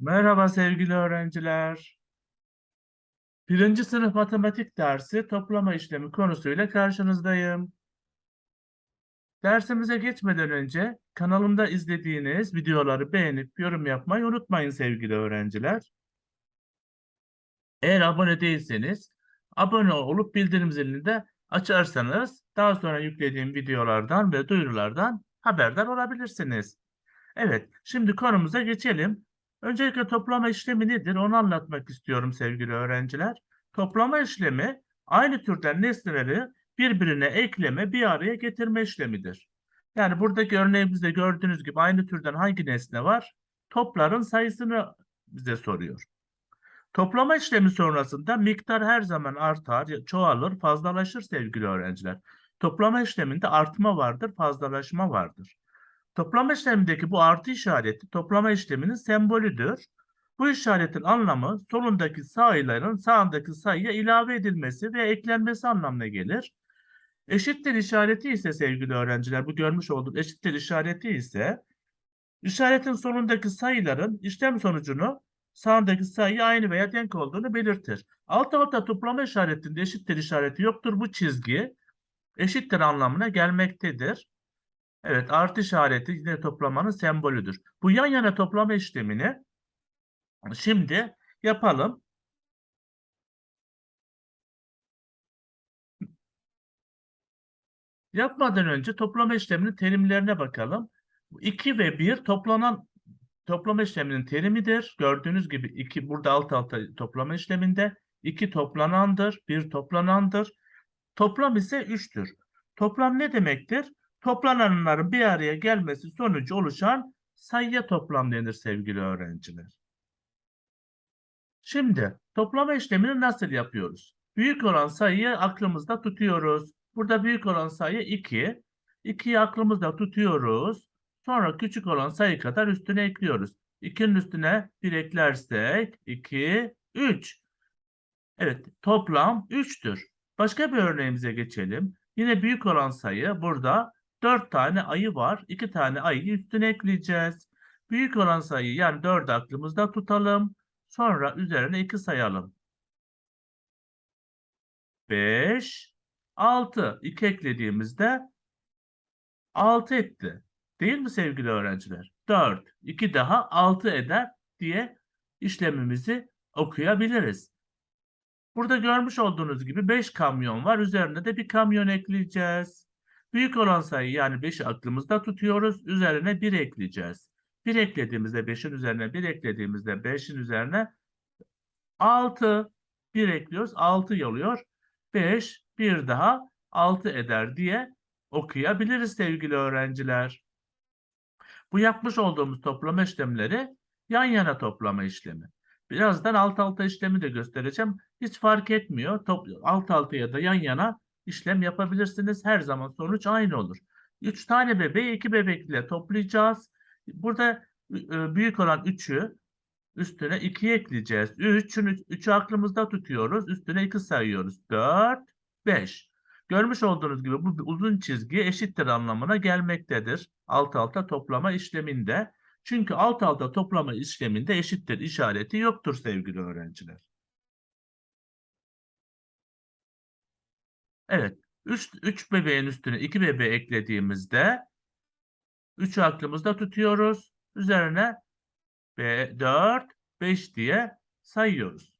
Merhaba sevgili öğrenciler. Birinci sınıf matematik dersi toplama işlemi konusuyla karşınızdayım. Dersimize geçmeden önce kanalımda izlediğiniz videoları beğenip yorum yapmayı unutmayın sevgili öğrenciler. Eğer abone değilseniz abone olup bildirim zilini de açarsanız daha sonra yüklediğim videolardan ve duyurulardan haberdar olabilirsiniz. Evet, şimdi konumuza geçelim. Öncelikle toplama işlemi nedir onu anlatmak istiyorum sevgili öğrenciler. Toplama işlemi aynı türden nesneleri birbirine ekleme, bir araya getirme işlemidir. Yani buradaki örneğimizde gördüğünüz gibi aynı türden hangi nesne var? Topların sayısını bize soruyor. Toplama işlemi sonrasında miktar her zaman artar, çoğalır, fazlalaşır sevgili öğrenciler. Toplama işleminde artma vardır, fazlalaşma vardır. Toplama işlemindeki bu artı işareti toplama işleminin sembolüdür. Bu işaretin anlamı solundaki sayıların sağındaki sayıya ilave edilmesi ve eklenmesi anlamına gelir. Eşittir işareti ise sevgili öğrenciler bu görmüş olduğum eşittir işareti ise işaretin sonundaki sayıların işlem sonucunu sağındaki sayı aynı veya denk olduğunu belirtir. Alt alta toplama işaretinde eşittir işareti yoktur. Bu çizgi eşittir anlamına gelmektedir. Evet, artı işareti yine toplamanın sembolüdür. Bu yan yana toplama işlemini şimdi yapalım. Yapmadan önce toplama işleminin terimlerine bakalım. 2 ve 1 toplanan toplama işleminin terimidir. Gördüğünüz gibi 2 burada alt alta toplama işleminde 2 toplanandır, 1 toplanandır. Toplam ise 3'tür. Toplam ne demektir? Toplananların bir araya gelmesi sonucu oluşan sayıya toplam denir sevgili öğrenciler. Şimdi toplama işlemini nasıl yapıyoruz? Büyük olan sayıyı aklımızda tutuyoruz. Burada büyük olan sayı 2. 2'yi aklımızda tutuyoruz. Sonra küçük olan sayı kadar üstüne ekliyoruz. 2'nin üstüne 1 eklersek 2, 3. Evet toplam 3'tür. Başka bir örneğimize geçelim. Yine büyük olan sayı burada 4 tane ayı var. 2 tane ayı üstüne ekleyeceğiz. Büyük olan sayıyı yani 4'ü aklımızda tutalım. Sonra üzerine 2 sayalım. 5, 6. 2 eklediğimizde 6 etti. Değil mi sevgili öğrenciler? 4, 2 daha 6 eder diye işlemimizi okuyabiliriz. Burada görmüş olduğunuz gibi 5 kamyon var. Üzerine de bir kamyon ekleyeceğiz. Büyük olan sayı yani 5'i aklımızda tutuyoruz. Üzerine 1 ekleyeceğiz. 1 eklediğimizde 5'in üzerine 1 eklediğimizde 5'in üzerine 6. 1 ekliyoruz. 6 oluyor. 5 bir daha 6 eder diye okuyabiliriz sevgili öğrenciler. Bu yapmış olduğumuz toplama işlemleri yan yana toplama işlemi. Birazdan alt alta işlemi de göstereceğim. Hiç fark etmiyor. Top, alt alta ya da yan yana işlem yapabilirsiniz. Her zaman sonuç aynı olur. 3 tane bebeği 2 bebekle toplayacağız. Burada e, büyük olan 3'ü üstüne 2'yi ekleyeceğiz. 3'ün 3'ü aklımızda tutuyoruz. Üstüne 2 sayıyoruz. 4, 5. Görmüş olduğunuz gibi bu uzun çizgi eşittir anlamına gelmektedir. Alt alta toplama işleminde. Çünkü alt alta toplama işleminde eşittir işareti yoktur sevgili öğrenciler. Evet. 3, 3 bebeğin üstüne 2 bebeği eklediğimizde 3'ü aklımızda tutuyoruz. Üzerine 4, 5 diye sayıyoruz.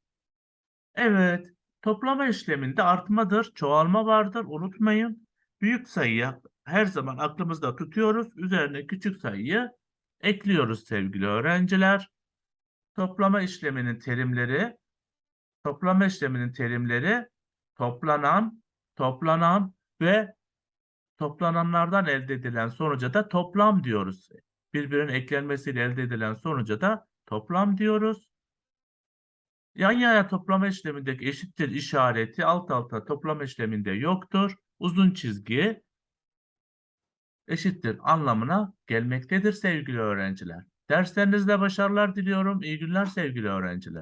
Evet. Toplama işleminde artmadır, çoğalma vardır. Unutmayın. Büyük sayıyı her zaman aklımızda tutuyoruz. Üzerine küçük sayıyı ekliyoruz sevgili öğrenciler. Toplama işleminin terimleri, toplama işleminin terimleri toplanan, toplanan ve toplananlardan elde edilen sonuca da toplam diyoruz. Birbirinin eklenmesiyle elde edilen sonuca da toplam diyoruz. Yan yana toplama işlemindeki eşittir işareti alt alta toplama işleminde yoktur. Uzun çizgi eşittir anlamına gelmektedir sevgili öğrenciler. Derslerinizde başarılar diliyorum. İyi günler sevgili öğrenciler.